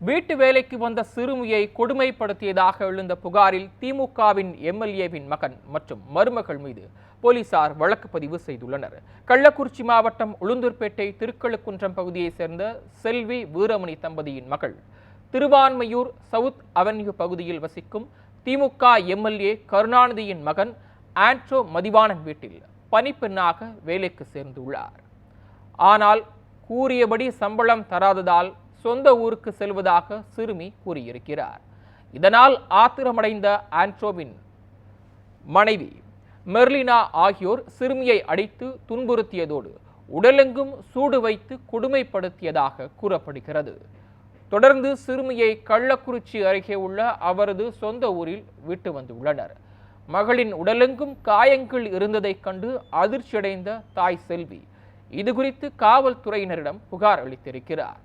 வீட்டு வேலைக்கு வந்த சிறுமியை கொடுமைப்படுத்தியதாக எழுந்த புகாரில் திமுகவின் எம்எல்ஏவின் மகன் மற்றும் மருமகள் மீது போலீசார் வழக்கு பதிவு செய்துள்ளனர். கள்ளக்குறிச்சி மாவட்டம் உளுந்தூர்பேட்டை திருக்கழுக்குன்றம் பகுதியைச் சேர்ந்த செல்வி வீரமணி தம்பதியின் மகள். திருவான்மையூர் சவுத் அவென்யூ பகுதியில் வசிக்கும் திமுக எம்எல்ஏ கருணாநிதியின் மகன் ஆண்ட்ரோ மதிவானன் வீட்டில் பணிப்பெண்ணாக வேலைக்கு சேர்ந்துள்ளார். ஆனால் கூறியபடி சம்பளம் தராததால் சொந்த ஊருக்கு செல்வதாக சிறுமி கூறியிருக்கிறார். இதனால் ஆத்திரமடைந்த ஆண்ட்ரோவின் மனைவி மெர்லினா ஆகியோர் சிறுமியை அடித்து துன்புறுத்தியதோடு உடலெங்கும் சூடு வைத்து கொடுமைப்படுத்தியதாக கூறப்படுகிறது. தொடர்ந்து சிறுமியை கள்ளக்குறிச்சி அருகே உள்ள அவரது சொந்த ஊரில் விட்டு வந்துள்ளனர். மகளின் உடலெங்கும் காயங்கள் இருந்ததைக் கண்டு அதிர்ச்சியடைந்த தாய் செல்வி. இதுகுறித்து காவல்துறையினரிடம் புகார் அளித்திருக்கிறார்.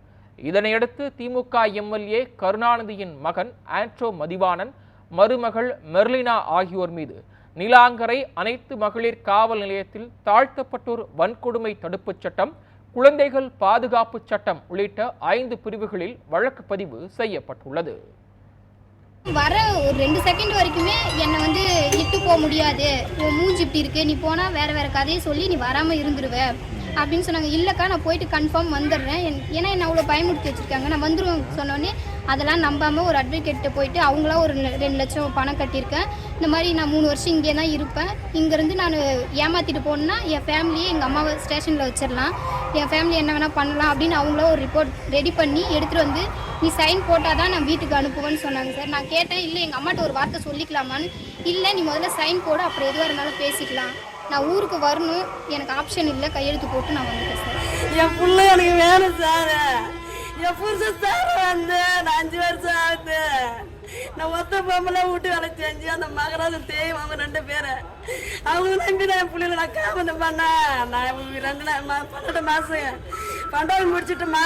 இதனையடுத்து திமுக எம்எல்ஏ கருணாநிதியின் மகன் ஆண்ட்ரோ மதிவாணன் மருமகள் மெர்லினா ஆகியோர் மீது நீலாங்கரை அனைத்து மகளிர் காவல் நிலையத்தில் தாழ்த்தப்பட்டோர் வன்கொடுமை தடுப்புச் சட்டம் குழந்தைகள் பாதுகாப்பு சட்டம் உள்ளிட்ட ஐந்து பிரிவுகளில் வழக்கு பதிவு செய்யப்பட்டுள்ளது. வர ஒரு ரெண்டு செகண்ட் வரைக்குமே என்னை வந்து இட்டு போக முடியாது. மூஞ்சி இப்படி இருக்கு. நீ போனால் வேற வேற கதையை சொல்லி நீ வராமல் இருந்துருவ. அப்படின்னு சொன்னாங்க. இல்லைக்கா நான் போயிட்டு கன்ஃபார்ம் வந்துடுறேன். ஏன்னா என்ன அவ்வளோ பயமுறுத்தி வச்சுருக்காங்க. நான் வந்துடுவேன் சொன்னோடனே அதெல்லாம் நம்பாமல் ஒரு அட்வொகேட்டை போயிட்டு அவங்களா ஒரு ரெண்டு லட்சம் பணம் கட்டியிருக்கேன். இந்த மாதிரி நான் மூணு வருஷம் இங்கே தான் இருப்பேன். இங்கேருந்து நான் ஏமாற்றிட்டு போனேன்னா என் ஃபேமிலியை எங்கள் அம்மாவை ஸ்டேஷனில் வச்சிடலாம். என் ஃபேமிலி என்ன வேணால் பண்ணலாம் அப்படின்னு அவங்கள ஒரு ரிப்போர்ட் ரெடி பண்ணி எடுத்துகிட்டு வந்து நீ சைன் போட்டால் தான் நான் வீட்டுக்கு அனுப்புவேன்னு சொன்னாங்க சார். நான் கேட்டேன் இல்லை எங்கள் அம்மாட்ட ஒரு வார்த்தை சொல்லிக்கலாமான்னு? இல்லை நீ முதல்ல சைன் போட அப்புறம் எதுவாக இருந்தாலும் பேசிக்கலாம். நான் ஊருக்கு வரணும். எனக்கு ஆப்ஷன் இல்லை. கையெழுத்து போட்டு நான் வந்துட்டேன் சார் என் பிள்ளை எனக்கு வேணும் சார் என் புருஷன் சார் வந்து நான் அஞ்சு வருஷம் ஆகுது. நான் ஒத்த பொம்பளை வீட்டு வேலை செஞ்சு அந்த மகராஜ தேயும் அவங்க ரெண்டு பேரை. அவங்க நம்பி நான் என் பிள்ளைல நான் காமந்தம் பண்ணேன் நான் ரெண்டு பன்னெண்டு மாதம் பண்டாவது முடிச்சிட்டுமா?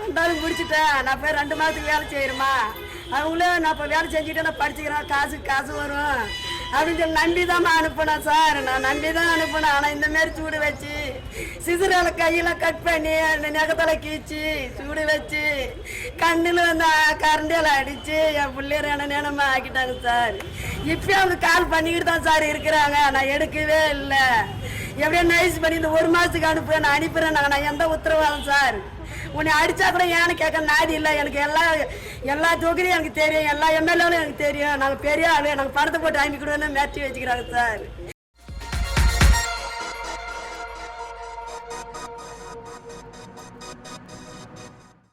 பண்டாவது முடிச்சிட்டேன் நான் போய் ரெண்டு மாதத்துக்கு வேலை செய்யணுமா? அவங்களே நான் இப்போ வேலை செஞ்சுட்டு நான் படிச்சுக்கிறேன். காசு காசு வரும். அப்படின்னு சொல்லி நம்பி தான் அனுப்பினேன் சார். நான் நம்பி தான் அனுப்பினேன் ஆனால் இந்த மாதிரி சூடு வச்சு சிசுரால கையில் கட் பண்ணி அந்த நெகத்தில் கீச்சு சூடு வச்சு கண்ணில் வந்து கரண்டியில் அடிச்சு என் பிள்ளையர் என்ன நேனமா ஆக்கிட்டாங்க சார். இப்பயும் அவங்க கால் பண்ணிக்கிட்டு தான் சார் இருக்கிறாங்க. நான் எடுக்கவே இல்லை. எப்படியோ நைஸ் பண்ணி இந்த ஒரு மாதத்துக்கு அனுப்பு நான் அனுப்புறேன் நான் எந்த உத்தரவாதம் சார்? உன்னை அடிச்சா கூட ஏன்னு கேட்க நாதி இல்லை. எனக்கு எல்லா எல்லா தொகுதியும் எனக்கு தெரியும் எல்லா எம்எல்ஏவும் எனக்கு தெரியும். நாங்கள் பெரிய ஆளு நாங்கள் படத்தை போட்டு அனுப்பிக்கிடுவோன்னு மிரட்டி வச்சுக்கிறாங்க சார்.